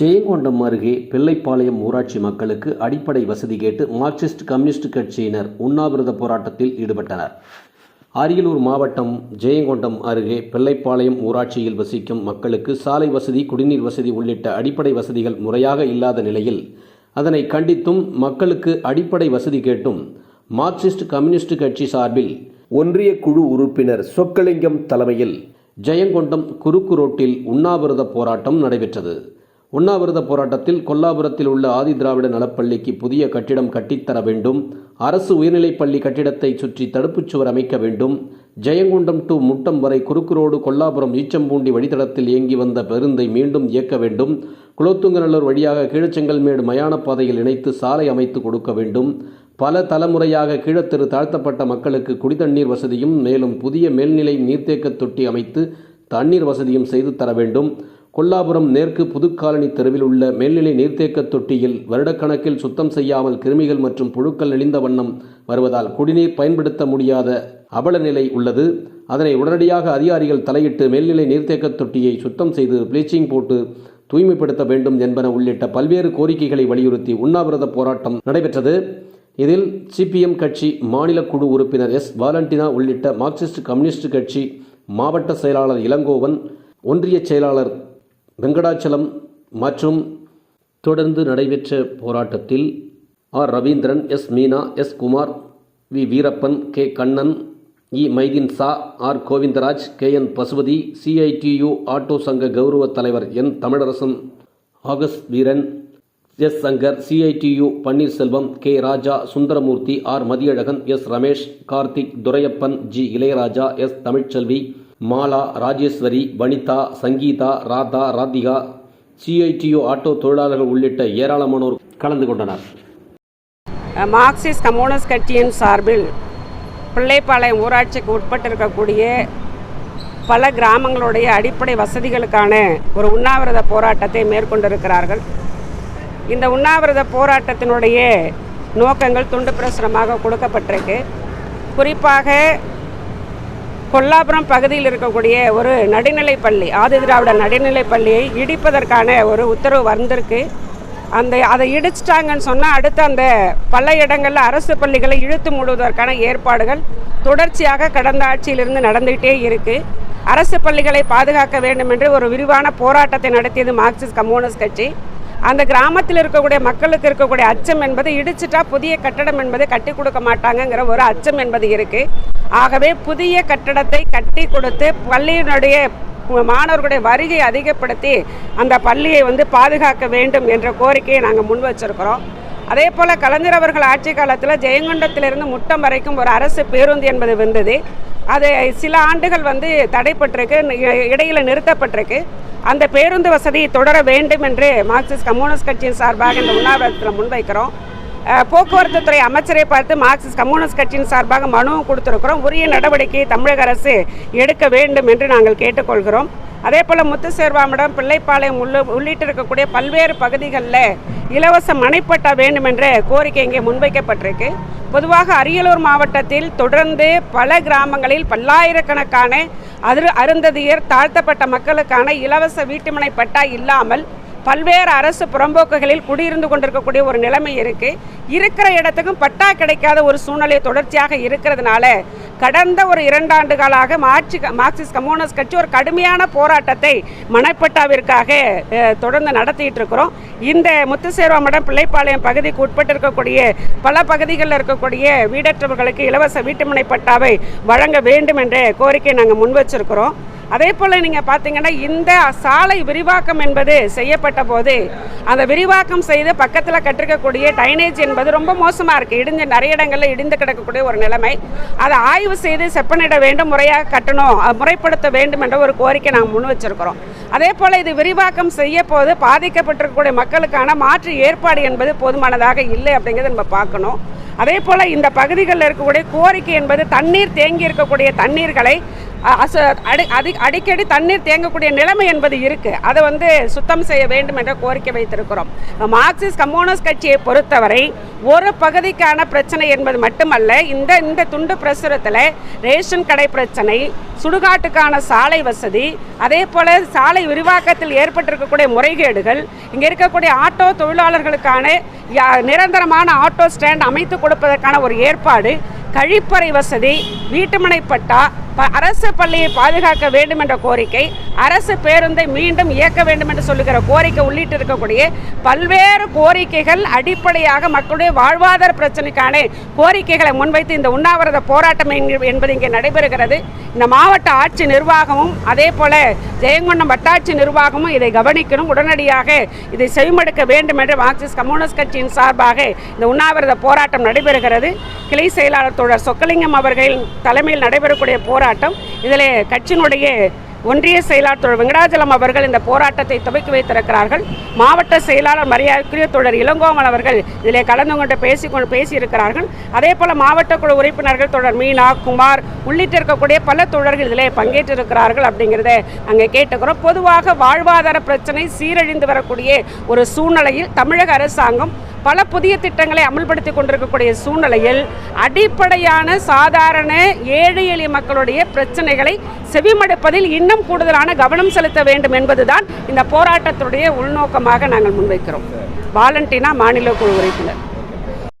ஜெயங்கொண்டம் அருகே பிள்ளைப்பாளையம் ஊராட்சி மக்களுக்கு அடிப்படை வசதி கேட்டு மார்க்சிஸ்ட் கம்யூனிஸ்ட் கட்சியினர் உண்ணாவிரத போராட்டத்தில் ஈடுபட்டனர். அரியலூர் மாவட்டம் ஜெயங்கொண்டம் அருகே பிள்ளைப்பாளையம் ஊராட்சியில் வசிக்கும் மக்களுக்கு சாலை வசதி குடிநீர் வசதி உள்ளிட்ட அடிப்படை வசதிகள் முறையாக இல்லாத நிலையில் அதனை கண்டித்தும் மக்களுக்கு அடிப்படை வசதி கேட்டும் மார்க்சிஸ்ட் கம்யூனிஸ்ட் கட்சி சார்பில் ஒன்றிய குழு உறுப்பினர் சொக்கலிங்கம் தலைமையில் ஜெயங்கொண்டம் குறுக்கு ரோட்டில் உண்ணாவிரத போராட்டம் நடைபெற்றது. உண்ணாவிரத போராட்டத்தில் கொல்லாபுரத்தில் உள்ள ஆதி திராவிட நலப்பள்ளிக்கு புதிய கட்டிடம் கட்டித்தர வேண்டும். அரசு உயர்நிலைப்பள்ளி கட்டிடத்தை சுற்றி தடுப்புச் சுவர் அமைக்க வேண்டும். ஜெயங்கொண்டம் டு முட்டம் வரை குறுக்கு ரோடு கொல்லாபுரம் ஈச்சம்பூண்டி வழித்தடத்தில் இயங்கி வந்த பேருந்தை மீண்டும் இயக்க வேண்டும். குலோத்துங்கநல்லூர் வழியாக கீழச்செங்கல்மேடு மயான பாதையில் இணைத்து சாலை அமைத்து கொடுக்க வேண்டும். பல தலைமுறையாக கீழத்தெரு தாழ்த்தப்பட்ட மக்களுக்கு குடிதண்ணீர் வசதியும் மேலும் புதிய மேல்நிலை நீர்த்தேக்க தொட்டி அமைத்து தண்ணீர் வசதியும் செய்து தர வேண்டும். கொல்லாபுரம் மேற்கு புதுக்காலனி தெருவில் உள்ள மேல்நிலை நீர்த்தேக்க தொட்டியில் வருடக்கணக்கில் சுத்தம் செய்யாமல் கிருமிகள் மற்றும் புழுக்கள் நெளிந்த வண்ணம் வருவதால் குடிநீர் பயன்படுத்த முடியாத அவல நிலை உள்ளது. அதனை உடனடியாக அதிகாரிகள் தலையிட்டு மேல்நிலை நீர்த்தேக்க தொட்டியை சுத்தம் செய்து ப்ளீச்சிங் போட்டு தூய்மைப்படுத்த வேண்டும் என்பன உள்ளிட்ட பல்வேறு கோரிக்கைகளை வலியுறுத்தி உண்ணாவிரத போராட்டம் நடைபெற்றது. இதில் சிபிஎம் கட்சி மாநில குழு உறுப்பினர் எஸ். வாலண்டினா உள்ளிட்ட மார்க்சிஸ்ட் கம்யூனிஸ்ட் கட்சி மாவட்ட செயலாளர் இளங்கோவன் ஒன்றிய செயலாளர் வெங்கடாச்சலம் மற்றும் தொடர்ந்து நடைபெற்ற போராட்டத்தில் R. Ravindran S. Meena S. Kumar V. Veerappan K. Kannan E. Maideen சா R. Govindaraj K. N. Pasupathi CITU auto சங்க கௌரவ தலைவர் N. Tamilarasan August Veeran S. Shankar CITU Panneerselvam K. Raja Sundaramoorthy R. Mathiyazhagan S. Ramesh Karthik Duraiappan G. Ilaiyaraja S. Tamilselvi Mala Rajeswari Vanitha Sangeetha Radha Radhika CITU auto தொழிலாளர்கள் உள்ளிட்ட ஏராளமானோர் கலந்து கொண்டனர். Marxist communist கட்சியின் சார்பில் பிள்ளைப்பாளையம் ஊராட்சிக்கு உட்பட்டிருக்கக்கூடிய பல கிராமங்களுடைய அடிப்படை வசதிகளுக்கான ஒரு உண்ணாவிரத போராட்டத்தை மேற்கொண்டிருக்கிறார்கள். இந்த உண்ணாவிரத போராட்டத்தினுடைய நோக்கங்கள் துண்டு பிரசுரமாக கொடுக்கப்பட்டிருக்கு. குறிப்பாக கொல்லாபுரம் பகுதியில் இருக்கக்கூடிய ஒரு நடுநிலைப்பள்ளி ஆதி திராவிட நடுநிலைப்பள்ளியை இடிப்பதற்கான ஒரு உத்தரவு வந்திருக்கு. அந்த அதை இடிச்சிட்டாங்கன்னு சொன்னால் அடுத்து அந்த பல இடங்களில் அரசு பள்ளிகளை இழுத்து மூடுவதற்கான ஏற்பாடுகள் தொடர்ச்சியாக கடந்த ஆட்சியிலிருந்து நடந்துகிட்டே இருக்குது அரசு பள்ளிகளை பாதுகாக்க வேண்டும் என்று ஒரு விரிவான போராட்டத்தை நடத்தியது மார்க்சிஸ்ட் கம்யூனிஸ்ட் கட்சி. அந்த கிராமத்தில் இருக்கக்கூடிய மக்களுக்கு இருக்கக்கூடிய அச்சம் என்பது இடிச்சிட்டா புதிய கட்டடம் என்பது கட்டி கொடுக்க மாட்டாங்கங்கிற ஒரு அச்சம் என்பது இருக்குது ஆகவே புதிய கட்டடத்தை கட்டி கொடுத்து பள்ளியினுடைய மாணவர்களுடைய வருகை அதிகப்படுத்தி அந்த பள்ளியை வந்து பாதுகாக்க வேண்டும் என்ற கோரிக்கையை நாங்கள் முன் வச்சிருக்கிறோம். அதே போல் கலைஞர் அவர்கள் ஆட்சி காலத்தில் ஜெயங்கொண்டத்திலிருந்து முட்டம் வரைக்கும் ஒரு அரசு பேருந்து என்பது வந்தது. அது சில ஆண்டுகள் வந்து தடைப்பட்டிருக்கு இடையில் நிறுத்தப்பட்டிருக்கு. அந்த பேருந்து வசதி தொடர வேண்டும் என்று மார்க்சிஸ்ட் கம்யூனிஸ்ட் கட்சியின் சார்பாக இந்த உண்ணாவிரதத்தில் முன்வைக்கிறோம். போக்குவரத்து துறை அமைச்சரை பார்த்து மார்க்சிஸ்ட் கம்யூனிஸ்ட் கட்சியின் சார்பாக மனுவும் கொடுத்துருக்கிறோம். உரிய நடவடிக்கையை தமிழக அரசு எடுக்க வேண்டும் என்று நாங்கள் கேட்டுக்கொள்கிறோம். அதே போல் முத்துசேர்வாமிடம் பிள்ளைப்பாளையம் உள்ள உள்ளிட்டு இருக்கக்கூடிய பல்வேறு பகுதிகளில் இலவச மனைப்பட்டா வேண்டும் என்ற கோரிக்கை இங்கே முன்வைக்கப்பட்டிருக்கு. பொதுவாக அரியலூர் மாவட்டத்தில் தொடர்ந்து பல கிராமங்களில் பல்லாயிரக்கணக்கான அரு அருந்ததியர் தாழ்த்தப்பட்ட மக்களுக்கான இலவச வீட்டுமனை பட்டா இல்லாமல் பல்வேறு அரசு புறம்போக்குகளில் குடியிருந்து கொண்டிருக்கக்கூடிய ஒரு நிலைமை இருக்குது இருக்கிற இடத்துக்கும் பட்டா கிடைக்காத ஒரு சூழ்நிலை தொடர்ச்சியாக இருக்கிறதுனால கடந்த ஒரு இரண்டாண்டு காலாக மார்க்சி மார்க்சிஸ்ட் கம்யூனிஸ்ட் கட்சி ஒரு கடுமையான போராட்டத்தை மணப்பட்டாவிற்காக தொடர்ந்து நடத்திட்டு இருக்கிறோம். இந்த முத்துசேர்வாமடம் பிள்ளைப்பாளையம் பகுதிக்கு உட்பட்டு இருக்கக்கூடிய பல பகுதிகளில் இருக்கக்கூடிய வீடற்றவர்களுக்கு இலவச வீட்டுமனை பட்டாவை வழங்க வேண்டும் என்ற கோரிக்கை நாங்கள் முன் வச்சிருக்கிறோம் அதே போல் நீங்கள் பார்த்தீங்கன்னா இந்த சாலை விரிவாக்கம் என்பது செய்யப்பட்ட போது அந்த விரிவாக்கம் செய்து பக்கத்தில் கட்டிருக்கக்கூடிய டைனேஜ் என்பது ரொம்ப மோசமாக இருக்குது இடிஞ்ச நிறைய இடங்களில் இடிந்து கிடக்கக்கூடிய ஒரு நிலைமை. அதை ஆய்வு செய்து செப்பனிட வேண்டும் முறையாக கட்டணும் முறைப்படுத்த வேண்டும் என்ற ஒரு கோரிக்கை நாங்கள் முன் வச்சிருக்கிறோம். அதே போல் இது விரிவாக்கம் செய்ய போது பாதிக்கப்பட்டிருக்கக்கூடிய மக்களுக்கான மாற்று ஏற்பாடு என்பது போதுமானதாக இல்லை அப்படிங்கிறத நம்ம பார்க்கணும். அதே போல் இந்த பகுதிகளில் இருக்கக்கூடிய கோரிக்கை என்பது தண்ணீர் தேங்கி இருக்கக்கூடிய தண்ணீர்களை அடிக்கடி தண்ணீர் தேங்கக்கூடிய நிலைமை என்பது இருக்குது அதை வந்து சுத்தம் செய்ய வேண்டும் என்ற கோரிக்கை வைத்திருக்கிறோம். மார்க்சிஸ்ட் கம்யூனிஸ்ட் கட்சியை பொறுத்தவரை ஒரு பகுதிக்கான பிரச்சனை என்பது மட்டுமல்ல இந்த இந்த துண்டு பிரசுரத்தில் ரேஷன் கடை பிரச்சனை சுடுகாட்டுக்கான சாலை வசதி அதே போல் சாலை விரிவாக்கத்தில் ஏற்பட்டிருக்கக்கூடிய முறைகேடுகள் இங்கே இருக்கக்கூடிய ஆட்டோ தொழிலாளர்களுக்கான யா- நிரந்தரமான ஆட்டோ ஸ்டாண்ட் அமைத்து கொடுப்பதற்கான ஒரு ஏற்பாடு கழிப்பறை வசதி வீட்டுமனைப்பட்டா அரசு பள்ளியை பாதுகாக்க வேண்டும் என்ற கோரிக்கை அரசு பேருந்தை மீண்டும் இயக்க வேண்டும் என்று சொல்லுகிற கோரிக்கை உள்ளிட்டு இருக்கக்கூடிய பல்வேறு கோரிக்கைகள் அடிப்படையாக மக்களுடைய வாழ்வாதார பிரச்சனைக்கான கோரிக்கைகளை முன்வைத்து இந்த உண்ணாவிரத போராட்டம் என்பது இங்கே நடைபெறுகிறது. இந்த மாவட்ட ஆட்சி நிர்வாகமும் அதே போல ஜெயங்கொண்டம் வட்டாட்சி நிர்வாகமும் இதை கவனிக்கணும். உடனடியாக இதை செவிமடுக்க வேண்டும் என்று மார்க்சிஸ்ட் கம்யூனிஸ்ட் கட்சியின் சார்பாக இந்த உண்ணாவிரத போராட்டம் நடைபெறுகிறது. கிளை செயலாளர் தோழர் சொக்கலிங்கம் அவர்களின் தலைமையில் நடைபெறக்கூடிய போராட்டம் இதில் கட்சியினுடைய ஒன்றிய செயலாளர் தோழர் வெங்கடாச்சலம் அவர்கள் இந்த போராட்டத்தை துவக்கி வைத்திருக்கிறார்கள். மாவட்ட செயலாளர் மரியாதைக்குரிய தோழர் இளங்கோவன் அவர்கள் இதில் கலந்து கொண்டு பேசி கொண்டு பேசியிருக்கிறார்கள். அதே போல் மாவட்ட குழு உறுப்பினர்கள் தொடர் மீனா குமார் உள்ளிட்ட இருக்கக்கூடிய பல தோழர்கள் இதில் பங்கேற்றிருக்கிறார்கள் அப்படிங்கிறத அங்கே கேட்டுக்கிறோம். பொதுவாக வாழ்வாதார பிரச்சனை சீரழிந்து வரக்கூடிய ஒரு சூழ்நிலையில் தமிழக அரசாங்கம் பல புதிய திட்டங்களை அமல்படுத்தி கொண்டிருக்கக்கூடிய சூழ்நிலையில் அடிப்படையான சாதாரண ஏழை எளிய மக்களுடைய பிரச்சனைகளை செவிமடுப்பதில் இன்னும் கூடுதலான கவனம் செலுத்த வேண்டும் என்பதுதான் இந்த போராட்டத்துடைய உள்நோக்கமாக நாங்கள் முன்வைக்கிறோம். வாலண்டினா மாநில குழு உறுப்பினர்.